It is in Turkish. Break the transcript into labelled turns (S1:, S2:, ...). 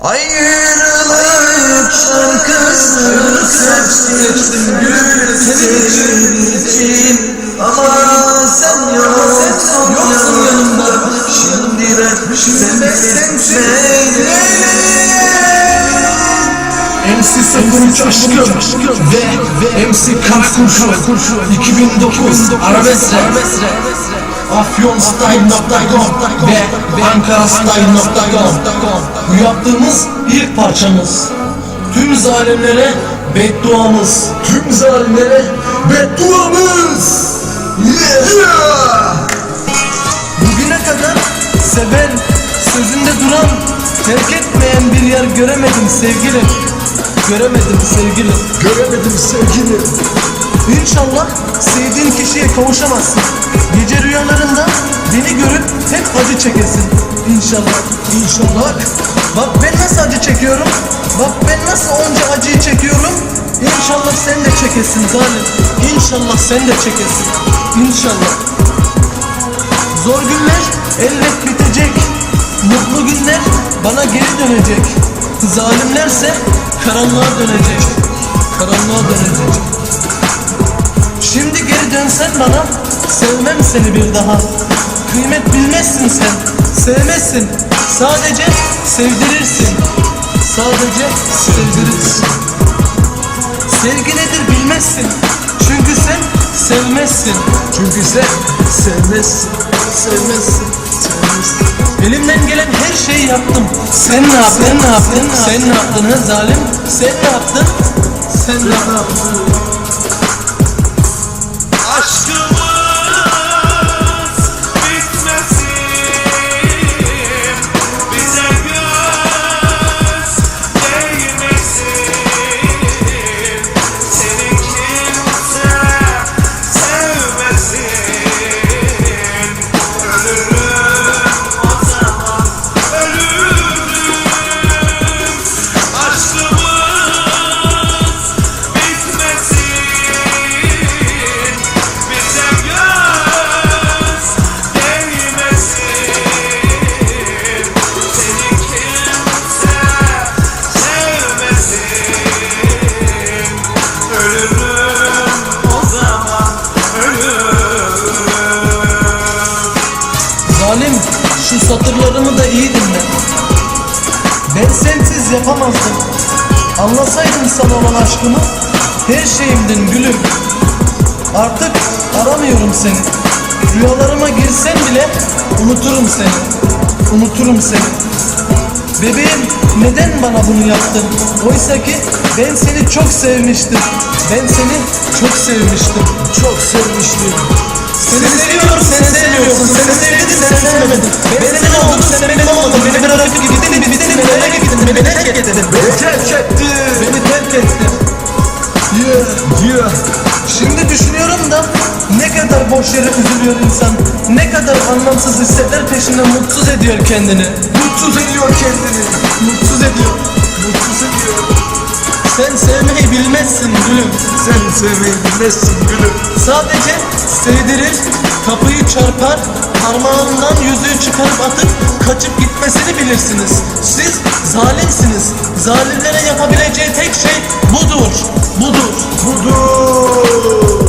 S1: Ayrılık şarkısı seçtim gül senin için. Ama sen yoksun yanımda. Şimdi de sevmek
S2: MC Sıfır Aşkım ve MC Kara Kurşun 2009 Arabesk Rap AfyonStyle.com ve AnkaraStyle.com Bu yaptığımız ilk parçamız Tüm zalimlere bedduamız Tüm zalimlere bedduamız Yeah!
S3: Bugüne kadar seven, sözünde duran, terk etmeyen bir yer göremedim sevgilim. Göremedim sevgilim.
S2: Göremedim sevgili
S3: İnşallah sevdiğin kişiye kavuşamazsın. Gece rüyalarında beni görüp hep acı çekesin. İnşallah. İnşallah. Bak ben nasıl acı çekiyorum. Bak ben nasıl onca acıyı çekiyorum. İnşallah sen de çekesin zalim. İnşallah sen de çekesin. İnşallah. Zor günler elbet bitecek. Mutlu günler bana geri dönecek. Zalimlerse karanlığa dönecek. Karanlığa dönecek. Şimdi geri dönsen bana Sevmem seni bir daha Kıymet bilmezsin sen Sevmezsin Sadece sevdirirsin Sadece sevdirirsin Sevgi nedir bilmezsin Çünkü sen sevmezsin
S2: Çünkü sen sevmezsin Sevmezsin Sevmezsin
S3: Elimden gelen her şeyi yaptım Sen ne yaptın? Sen ne yaptın? Sen ne yaptın? ha zalim? Sen ne yaptın? Sen ne yaptın?
S4: Aşkımız
S3: satırlarımı da iyi dinle. Ben sensiz yapamazdım. Anlasaydım sana olan aşkımı Her şeyimdin gülüm. Artık aramıyorum seni. Rüyalarıma girsen bile Unuturum seni. Unuturum seni. Bebeğim neden bana bunu yaptın? Oysa ki ben seni çok sevmiştim. Ben seni çok sevmiştim.
S2: Çok sevmiştim.
S3: Seni seviyorum, seni sevmiyorsun. Seni sevmedim, sen sevmedin. Ben senin oldum, sen benim olmadın. Beni bırakıp gittin, bittin, nereye gittin? Beni terk ettin.
S2: Beni terk ettin
S3: Beni terk ettin.
S2: Yeah Yeah
S3: Şimdi düşünüyorum da ne kadar boş yere üzülüyor insan. Ne kadar anlamsız hissetler peşinde mutsuz ediyor kendini.
S2: Mutsuz ediyor kendini
S3: sevmeyi bilmezsin gülüm.
S2: Sen sevmeyi bilmezsin gülüm
S3: Sadece sevdirir, kapıyı çarpar, parmağından yüzüğü çıkarıp atıp kaçıp gitmesini bilirsiniz. Siz zalimsiniz. Zalimlere yapabileceği tek şey budur. Budur.
S2: Budur